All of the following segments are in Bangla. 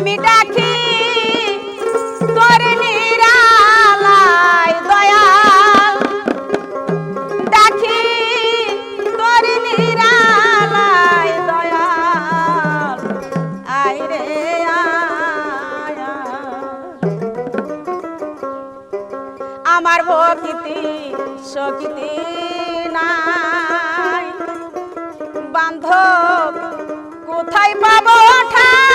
আমি ডাকি তোর নিরালায় দয়াল। ডাকি তোর নিরালায় দয়াল। আয় রে আমার ভক্তি শক্তি নাই। বান্ধব, কোথায় পাবো ঠাই?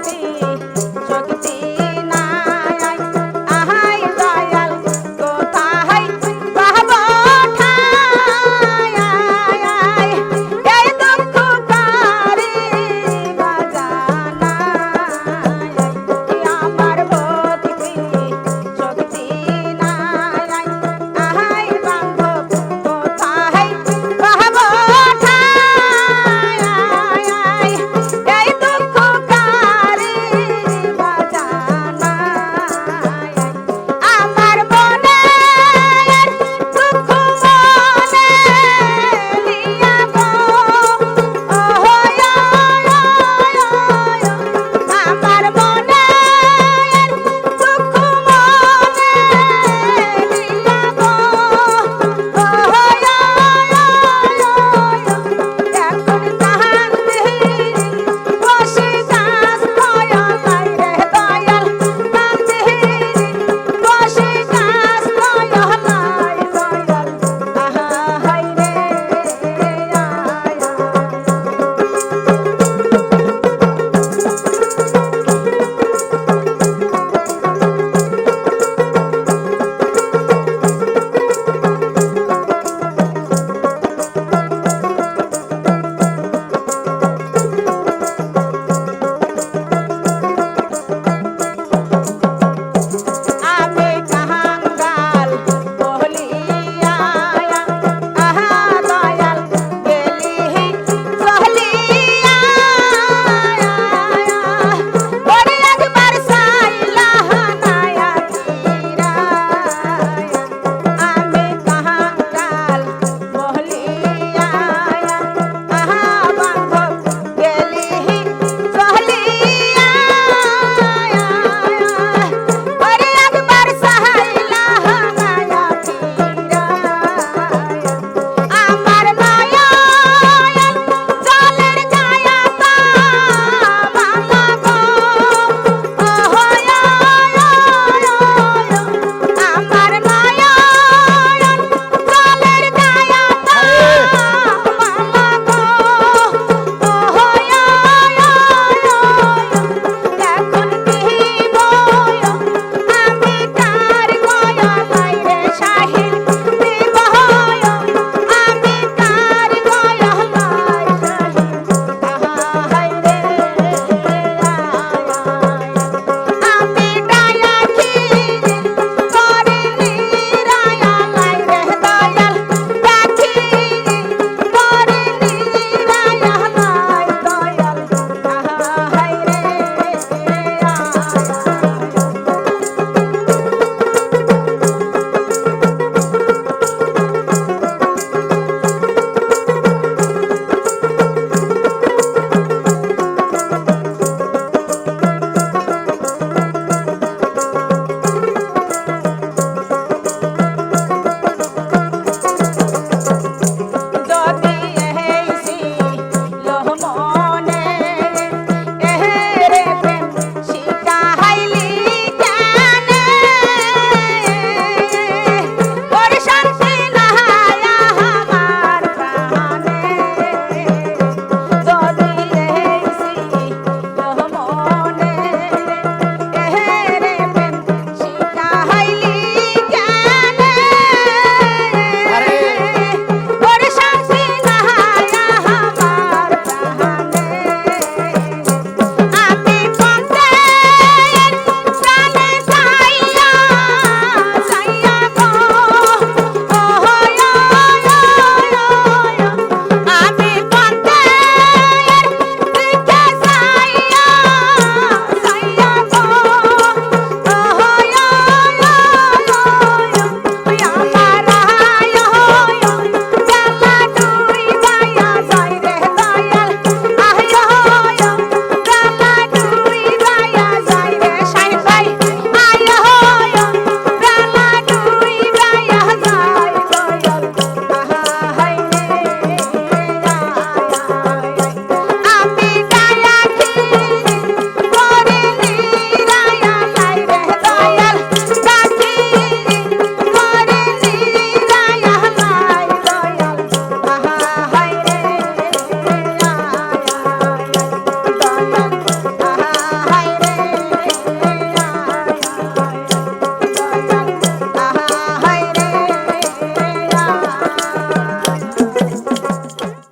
আমার ভক্তি